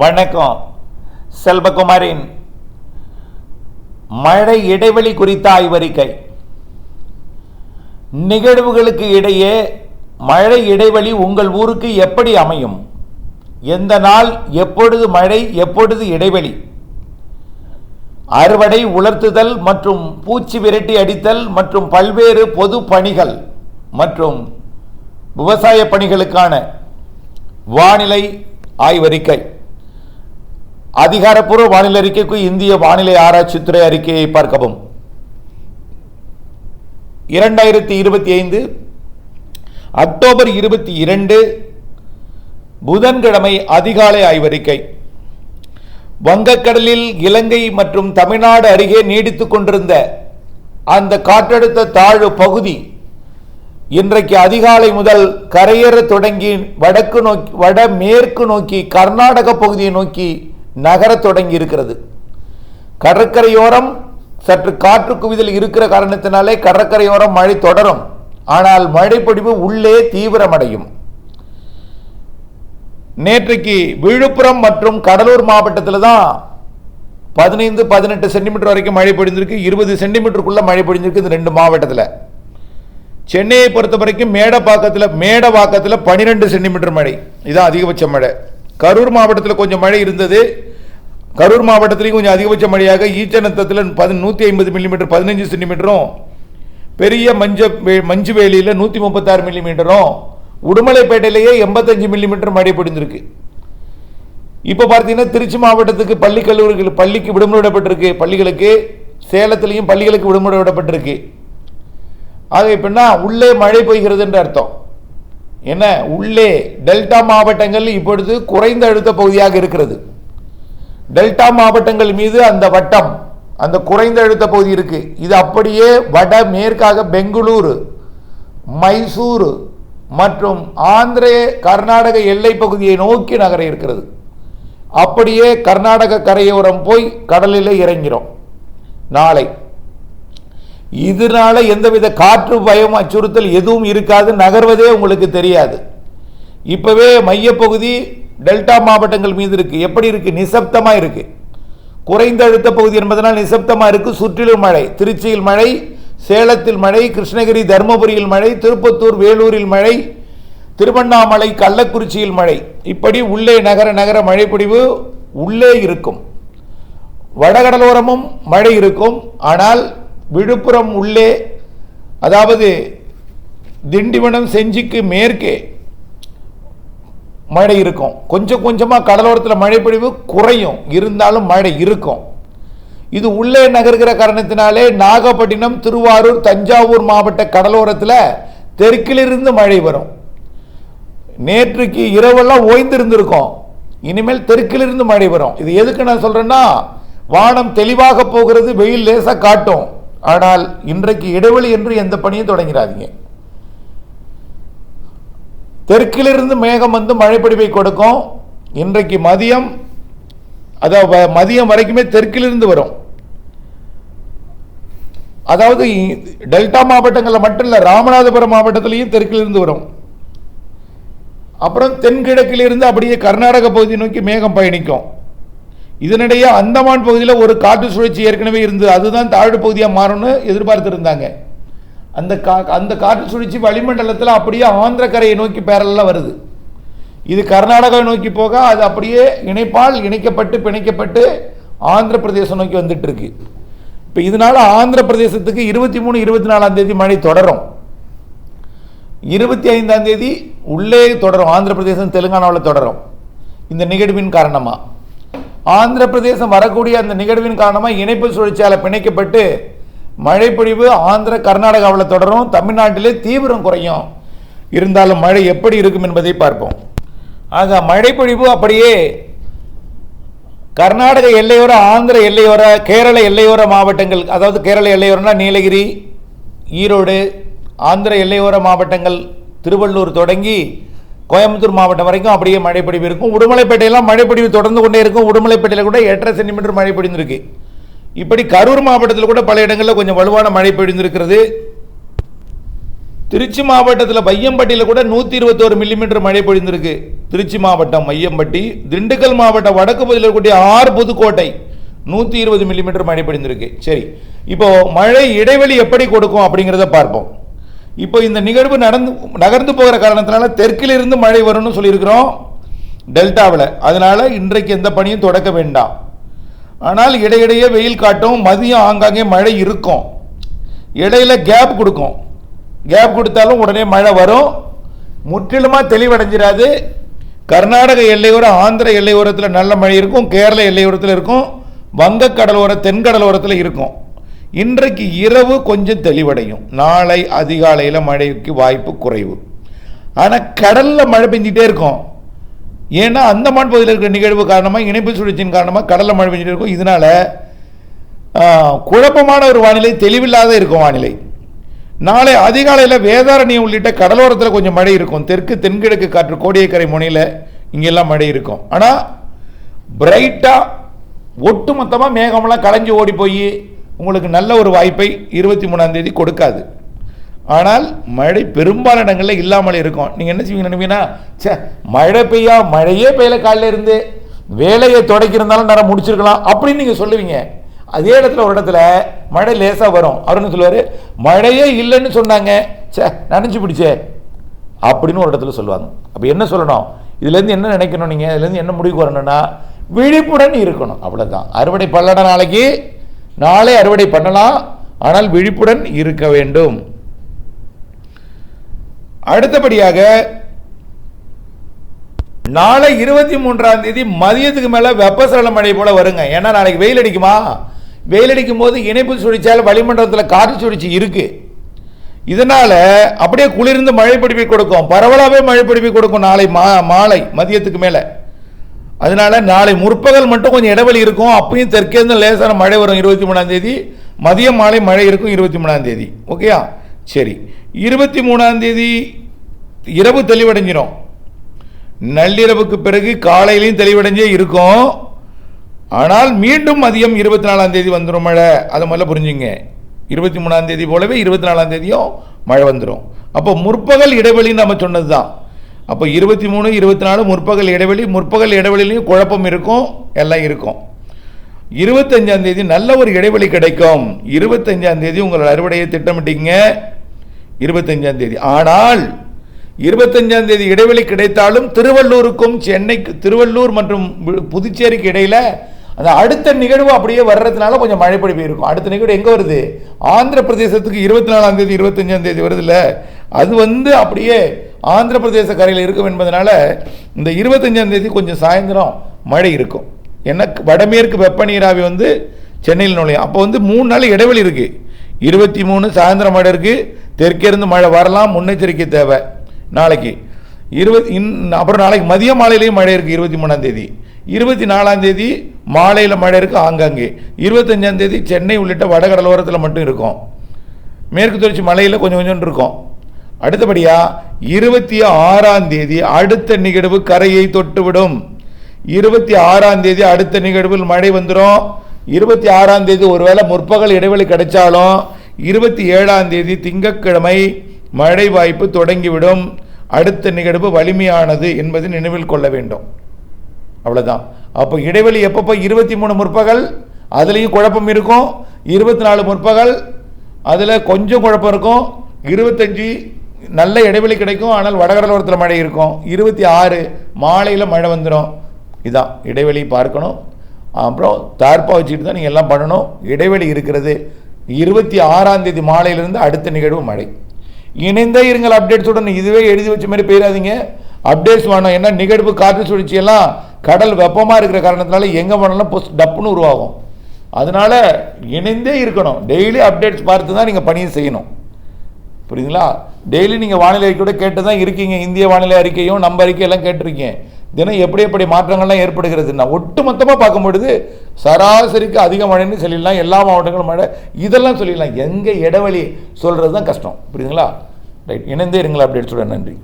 வணக்கம். செல்வகுமாரின் மழை இடைவெளி குறித்த ஆய்வறிக்கை. நிகழ்வுகளுக்கு இடையே மழை இடைவெளி உங்கள் ஊருக்கு எப்படி அமையும்? எந்த நாள் எப்பொழுது மழை எப்பொழுது இடைவெளி? அறுவடை உலர்த்துதல் மற்றும் பூச்சி விரட்டி அடித்தல் மற்றும் பல்வேறு பொது பணிகள் மற்றும் விவசாய பணிகளுக்கான வானிலை ஆய்வறிக்கை. அதிகாரப்பூர்வ வானிலை அறிக்கைக்கு இந்திய வானிலை ஆராய்ச்சித்துறை அறிக்கையை பார்க்கவும். இரண்டாயிரத்தி இருபத்தி ஐந்து அக்டோபர் இருபத்தி இரண்டு புதன்கிழமை அதிகாலை ஆய்வறிக்கை. வங்கக்கடலில் இலங்கை மற்றும் தமிழ்நாடு அருகே நீடித்துக் கொண்டிருந்த அந்த காற்றழுத்த தாழ்வு பகுதி இன்றைக்கு அதிகாலை முதல் கரையேற தொடங்கி வடக்கு நோக்கி வடமேற்கு நோக்கி கர்நாடக பகுதியை நோக்கி நகரத் தொடங்கி இருக்கிறது. கடற்கரையோரம் சற்று காற்று குவிதல் இருக்கிற காரணத்தினாலே கடற்கரையோரம் மழை தொடரும். ஆனால் மழைப்பொடிவு உள்ளே தீவிரமடையும். நேற்றைக்கு விழுப்புரம் மற்றும் கடலூர் மாவட்டத்தில் தான் பதினைந்து பதினெட்டு சென்டிமீட்டர் வரைக்கும் மழை பொழிஞ்சிருக்கு இருபது சென்டிமீட்டருக்குள்ளே மழை பொழிஞ்சிருக்கு இந்த ரெண்டு மாவட்டத்தில். சென்னையை பொறுத்த வரைக்கும் மேடப்பாக்கத்தில் மேடவாக்கத்தில் பன்னிரெண்டு சென்டிமீட்டர் மழை. இதுதான் அதிகபட்ச மழை. கரூர் மாவட்டத்தில் கொஞ்சம் மழை இருந்தது. கரூர் மாவட்டத்திலையும் கொஞ்சம் அதிகபட்ச மழையாக ஈச்சநத்தத்தில் பதி நூற்றி ஐம்பது மில்லிமீட்டர் பதினஞ்சு சென்டிமீட்டரும் பெரிய மஞ்ச வேலியில் நூற்றி முப்பத்தாறு மில்லிமீட்டரும் உடுமலைப்பேட்டையிலேயே எண்பத்தஞ்சு மில்லிமீட்டர் மழை பொழிந்திருக்கு இப்போ பார்த்தீங்கன்னா திருச்சி மாவட்டத்துக்கு பள்ளி கல்லூரிகள் பள்ளிக்கு விடுமுறை விடப்பட்டிருக்கு. பள்ளிகளுக்கு சேலத்திலையும் பள்ளிகளுக்கு விடுமுறை விடப்பட்டிருக்கு. ஆக இப்படின்னா உள்ளே மழை பெய்கிறதுன்ற அர்த்தம். என்ன உள்ளே டெல்டா மாவட்டங்கள் இப்பொழுது குறைந்த அழுத்த பகுதியாக இருக்கிறது. டெல்டா மாவட்டங்கள் மீது அந்த வட்டம் அந்த குறைந்த அழுத்த பகுதி இருக்கு. இது அப்படியே வட மேற்காக பெங்களூரு மைசூரு மற்றும் ஆந்திரே கர்நாடக எல்லை பகுதியை நோக்கி நகர இருக்கிறது. அப்படியே கர்நாடக கரையோரம் போய் கடலில் இறங்கிறோம் நாளை. இதனால எந்தவித காற்று பயம் அச்சுறுத்தல் எதுவும் இருக்காது நகர்வதே உங்களுக்கு தெரியாது. இப்பவே மையப்பகுதி டெல்டா மாவட்டங்கள் மீது இருக்கு. எப்படி இருக்கு? நிசப்தமா இருக்கு. குறைந்த அழுத்த பகுதி என்பதனால் நிசப்தமா இருக்கு. சுற்றிலும் மழை. திருச்சியில் மழை சேலத்தில் மழை கிருஷ்ணகிரி தருமபுரியில் மழை திருப்பத்தூர் வேலூரில் மழை திருவண்ணாமலை கள்ளக்குறிச்சியில் மழை. இப்படி உள்ளே நகர நகர மழைப்பொழிவு உள்ளே இருக்கும். வடகடலோரமும் மழை இருக்கும். ஆனால் விழுப்புரம் உள்ளே அதாவது திண்டிவனம் செஞ்சிக்கு மேற்கே மழை இருக்கும். கொஞ்சம் கொஞ்சமாக கடலோரத்தில் மழைப்பொழிவு குறையும். இருந்தாலும் மழை இருக்கும். இது உள்ளே நகர்கிற காரணத்தினாலே நாகப்பட்டினம் திருவாரூர் தஞ்சாவூர் மாவட்ட கடலோரத்தில் தெற்கிலிருந்து மழை வரும். நேற்றுக்கு இரவெல்லாம் ஓய்ந்திருந்திருக்கும். இனிமேல் தெற்கிலிருந்து மழை வரும். இது எதுக்கு நான் சொல்கிறேன்னா வானம் தெளிவாக போகிறது வெயில் லேசாக காட்டும். ஆனால் இன்றைக்கு இடைவெளி என்று எந்த பணியும் தொடங்கிறாதீங்க. தெற்கிலிருந்து மேகம் வந்து மழைப்பொடிவை கொடுக்கும். இன்றைக்கு மதியம் அதாவது மதியம் வரைக்குமே தெற்கிலிருந்து வரும். அதாவது டெல்டா மாவட்டங்களில் மட்டும் இல்லை ராமநாதபுரம் மாவட்டத்திலையும் தெற்கிலிருந்து வரும். அப்புறம் தென்கிழக்கிலிருந்து அப்படியே கர்நாடக பகுதி நோக்கி மேகம் பயணிக்கும். இதனிடையே அந்தமான் பகுதியில் ஒரு காற்று சுழற்சி ஏற்கனவே இருந்தது. அதுதான் தாழ்வு பகுதியாக மாறும்னு எதிர்பார்த்திருந்தாங்க. அந்த கா அந்த காற்று சுழற்சி வளிமண்டலத்தில் அப்படியே ஆந்திர கரையை நோக்கி பேரலாம் வருது. இது கர்நாடகாவை நோக்கி போக அது அப்படியே இணைப்பால் இணைக்கப்பட்டு பிணைக்கப்பட்டு ஆந்திர பிரதேசம் நோக்கி வந்துட்டு இருக்கு இப்போ இதனால ஆந்திர பிரதேசத்துக்கு இருபத்தி மூணு இருபத்தி நாலாம் தேதி மழை தொடரும். இருபத்தி ஐந்தாம் தேதி உள்ளே தொடரும். ஆந்திர பிரதேசம் தெலுங்கானாவில் தொடரும். இந்த நிகழ்வின் காரணமாக ஆந்திர பிரதேசம் வரக்கூடிய அந்த நிகழ்வின் காரணமாக இணைப்பு சுழற்சியால் பிணைக்கப்பட்டு மழைப்பொழிவு ஆந்திர கர்நாடகாவில் தொடரும் தமிழ்நாட்டிலே தீவிரம் குறையும். இருந்தாலும் மழை எப்படி இருக்கும் என்பதை பார்ப்போம். ஆக மழைப்பொழிவு அப்படியே கர்நாடக எல்லையோர ஆந்திர எல்லையோர கேரள எல்லையோர மாவட்டங்கள் அதாவது கேரள எல்லையோரம்னா நீலகிரி ஈரோடு ஆந்திர எல்லையோர மாவட்டங்கள் திருவள்ளூர் தொடங்கி கோயம்புத்தூர் மாவட்டம் வரைக்கும் அப்படியே மழைப்பொழிவு இருக்கும். உடுமலைப்பேட்டையெல்லாம் மழைப்பொழிவு தொடர்ந்து கொண்டே இருக்கும். உடுமலைப்பேட்டையில் கூட எட்டரை சென்டிமீட்டர் மழை பொழிந்திருக்கு இப்படி கரூர் மாவட்டத்தில் கூட பல இடங்களில் கொஞ்சம் வலுவான மழை பெய்திருக்கிறது திருச்சி மாவட்டத்தில் பையம்பட்டியில் கூட நூற்றி இருபத்தோரு மில்லிமீட்டர் மழை பொழிந்திருக்கு. திருச்சி மாவட்டம் மையம்பட்டி திண்டுக்கல் மாவட்டம் வடக்கு பகுதியில் இருக்கக்கூடிய ஆறு புதுக்கோட்டை நூற்றி இருபது மில்லிமீட்டர் மழை பொழிந்திருக்கு. சரி இப்போ மழை இடைவெளி எப்படி கொடுக்கும் அப்படிங்கிறத பார்ப்போம். இப்போ இந்த நிகழ்வு நடந்து நகர்ந்து போகிற காரணத்தினால தெற்கிலிருந்து மழை வரும்னு சொல்லியிருக்கிறோம். டெல்டாவில். அதனால இன்றைக்கு எந்த பணியும் தொடக்க வேண்டாம். ஆனால் இடையிடையே வெயில் காட்டும் மதியம் ஆங்காங்கே மழை இருக்கும். இடையில கேப் கொடுக்கும். கேப் கொடுத்தாலும் உடனே மழை வரும். முற்றிலுமாக தெளிவடைஞ்சிடாது கர்நாடக எல்லையோரம் ஆந்திர எல்லையோரத்தில் நல்ல மழை இருக்கும் கேரள எல்லையோரத்தில் இருக்கும் வங்கக்கடலோர தென்கடலோரத்தில் இருக்கும். இன்றைக்கு இரவு கொஞ்சம் தெளிவடையும். நாளை அதிகாலையில் மழைக்கு வாய்ப்பு குறைவு. ஆனால் கடலில் மழை பெஞ்சிட்டே இருக்கும். ஏன்னா அந்தமான் பகுதியில் இருக்கிற நிகழ்வு காரணமாக இணைப்பு சுழற்சியின் காரணமாக கடலில் மழை பெஞ்சிட்டு இருக்கும். குழப்பமான ஒரு வானிலை தெளிவில்லாத இருக்கும் வானிலை. நாளை அதிகாலையில் வேதாரண்யம் உள்ளிட்ட கடலோரத்தில் கொஞ்சம் மழை இருக்கும். தெற்கு தென்கிழக்கு காற்று கோடியக்கரை முனையில் இங்கெல்லாம் மழை இருக்கும். ஆனால் பிரைட்டாக ஒட்டுமொத்தமாக மேகமெல்லாம் களைஞ்சி ஓடி போய் உங்களுக்கு நல்ல ஒரு வாய்ப்பை இருபத்தி மூணாம் தேதி கொடுக்காது. ஆனால் மழை பெரும்பாலான இடங்களில் இல்லாமல் இருக்கும். நீங்கள் என்ன செய்வீங்க நினைப்பீங்கன்னா ச்சே மழை பெய்யா மழையே பெய்யல காலையில் இருந்து. வேலையை தொடக்கியிருந்தாலும் நேரம் முடிச்சிருக்கலாம் அப்படின்னு நீங்கள் சொல்லுவீங்க. அதே இடத்துல ஒரு இடத்துல மழை லேசாக வரும். அவருன்னு சொல்லுவார் மழையே இல்லைன்னு சொன்னாங்க. ச்சே நினச்சி பிடிச்சே. அப்படின்னு ஒரு இடத்துல சொல்லுவாங்க. அப்போ என்ன சொல்லணும்? இதுலேருந்து என்ன நினைக்கணும் நீங்கள் இதுலேருந்து என்ன முடிவுக்கு வரணும்னா விழிப்புடன் இருக்கணும். அவ்வளோதான் அறுவடை பண்ணலடா நாளைக்கு நாளை அறுவடை பண்ணலாம். ஆனால் விழிப்புடன் இருக்க வேண்டும். அடுத்தபடியாக நாளை இருபத்தி மூன்றாம் தேதி மதியத்துக்கு மேல வெப்பசலன மழை போல வருங்க. ஏன்னா நாளைக்கு வெயில் அடிக்குமா? வெயில் அடிக்கும் போது இணைப்பு சுழிச்சால் வளிமண்டலத்தில் காற்று சுழற்சி இருக்கு. இதனால அப்படியே குளிர்ந்து மழை கொடுக்கும். பரவலாகவே மழை கொடுக்கும் நாளை மா மாலை மதியத்துக்கு மேலே. அதனால நாளை முற்பகல் மட்டும் கொஞ்சம் இடைவெளி இருக்கும். அப்பயும் தெற்கேருந்து லேசான மழை வரும் இருபத்தி மூணாம் தேதி. மதியம் மாலை மழை இருக்கும் இருபத்தி மூணாம் தேதி. ஓகேயா? சரி இருபத்தி மூணாம் தேதி இரவு தெளிவடைஞ்சிரும். நள்ளிரவுக்கு பிறகு காலையிலையும் தெளிவடைஞ்சே இருக்கும். ஆனால் மீண்டும் மதியம் இருபத்தி நாலாம் தேதி வந்துடும் மழை. அதை முதல்ல புரிஞ்சுங்க. இருபத்தி மூணாம் தேதி போலவே இருபத்தி நாலாம் தேதியும் மழை வந்துடும் அப்போ முற்பகல் இடைவெளின்னு நம்ம சொன்னது தான் அப்போ இருபத்தி மூணு இருபத்தி நாலு முற்பகல் இடைவெளி முற்பகல் இடைவெளிலையும் குழப்பம் இருக்கும் எல்லாம் இருக்கும். இருபத்தஞ்சாம் தேதி நல்ல ஒரு இடைவெளி கிடைக்கும். இருபத்தஞ்சாம் தேதி உங்கள் அறுவடையை திட்டமிட்டீங்க. இருபத்தஞ்சாம் தேதி. ஆனால் இருபத்தஞ்சாம் தேதி இடைவெளி கிடைத்தாலும் திருவள்ளூருக்கும் சென்னைக்கு திருவள்ளூர் மற்றும் பு- புதுச்சேரிக்கு இடையில அந்த அடுத்த நிகழ்வு அப்படியே வர்றதுனால கொஞ்சம் மழை போயிருக்கும் அடுத்த நிகழ்வு எங்க வருது? ஆந்திர பிரதேசத்துக்கு இருபத்தி நாலாம் தேதி இருபத்தஞ்சாம் தேதி வருதுல்ல. அது வந்து அப்படியே ஆந்திர பிரதேச கரையில் இருக்கும் என்பதனால இந்த இருபத்தஞ்சாம் தேதி கொஞ்சம் சாயந்தரம் மழை இருக்கும். ஏன்னா வடமேற்கு வெப்ப நீராவி வந்து சென்னையில் நுழையும். அப்போ வந்து மூணு நாள் இடைவெளி இருக்குது இருபத்தி மூணு சாயந்தரம் மழை இருக்குது தெற்கிருந்து மழை வரலாம் முன்னெச்சரிக்கை தேவை. நாளைக்கு இருபத்தி இன் அப்புறம் நாளைக்கு மதிய மாலையிலையும் மழை இருக்குது இருபத்தி மூணாம் தேதி. இருபத்தி நாலாம் தேதி மாலையில் மழை இருக்குது ஆங்காங்கே. இருபத்தஞ்சாம் தேதி சென்னை உள்ளிட்ட வடகடலோரத்தில் மட்டும் இருக்கும். மேற்கு தொடர்ச்சி மலையில் கொஞ்சம் கொஞ்சம் இருக்கும். அடுத்தபடியாக இருபத்தி ஆறாம் தேதி அடுத்த நிகழ்வு கரையை தொட்டுவிடும். இருபத்தி ஆறாம் தேதி அடுத்த நிகழ்வில் மழை வந்துடும் இருபத்தி ஆறாம் தேதி ஒருவேளை முற்பகல் இடைவெளி கிடைச்சாலும் இருபத்தி ஏழாம் தேதி திங்கட்கிழமை மழை வாய்ப்பு தொடங்கிவிடும். அடுத்த நிகழ்வு வலிமையானது என்பதை நினைவில் கொள்ள வேண்டும். அவ்வளோதான் அப்போ இடைவெளி எப்பப்போ? இருபத்தி மூணு முற்பகல் அதுலேயும் குழப்பம் இருக்கும். இருபத்தி நாலு முற்பகல் அதில் கொஞ்சம் குழப்பம் இருக்கும். இருபத்தஞ்சி நல்ல இடைவெளி கிடைக்கும். ஆனால் வடகடலோரத்தில் மழை இருக்கும். இருபத்தி ஆறு மாலையில் மழை வந்துடும் இதான் இடைவெளி பார்க்கணும். அப்புறம் தார்ப்பா வச்சுட்டு தான் நீங்கள் எல்லாம் பண்ணணும். இடைவெளி இருக்கிறது. இருபத்தி ஆறாம் தேதி மாலையிலிருந்து அடுத்த நிகழ்வு மழை. இணைந்தே இருங்கள் அப்டேட்ஸுடன் இதுவே எழுதி வச்ச மாதிரி போயிடாதீங்க அப்டேட்ஸ் வேணும். ஏன்னா நிகழ்வு காற்று சுழற்சியெல்லாம் கடல் வெப்பமாக இருக்கிற காரணத்தினால எங்கே போனாலும் பொஸ் டப்புன்னு உருவாகும். அதனால் இணைந்தே இருக்கணும். டெய்லி அப்டேட்ஸ் பார்த்து தான் நீங்கள் பணியை செய்யணும். புரியுதுங்களா? டெய்லி நீங்கள் வானிலை கூட கேட்டு தான் இருக்கீங்க. இந்திய வானிலை அறிக்கையும் நம்ம அறிக்கையெல்லாம் கேட்டிருக்கீங்க. தினம் எப்படி எப்படி மாற்றங்கள்லாம் ஏற்படுகிறதுன்னா ஒட்டு மொத்தமாக பார்க்கும்பொழுது சராசரிக்கு அதிக மழைன்னு சொல்லிடலாம். எல்லா மாவட்டங்களும் மழை. இதெல்லாம் சொல்லிடலாம். எங்கே இடைவெளி சொல்கிறது தான் கஷ்டம். புரியுதுங்களா? ரைட். இணைந்தே இருங்களா. அப்டேட்ஸோட நன்றி.